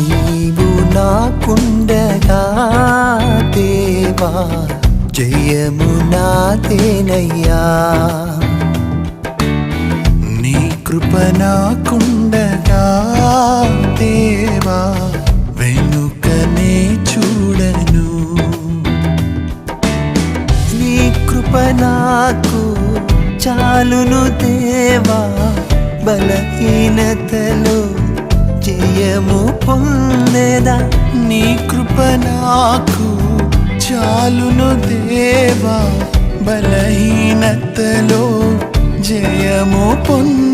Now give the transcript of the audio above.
నీవు నాకుండగా దేవా జయము నాదేనయ్యా. నీ కృప నాకుండగా దేవా వెనుకనే చూడను నీ కృప నాకు చాలును దేవా బలహీనతలో ఫలము పొందేదా నీ కృప నాకు? చాలును దేవా బలహీనతలో జయము పొంద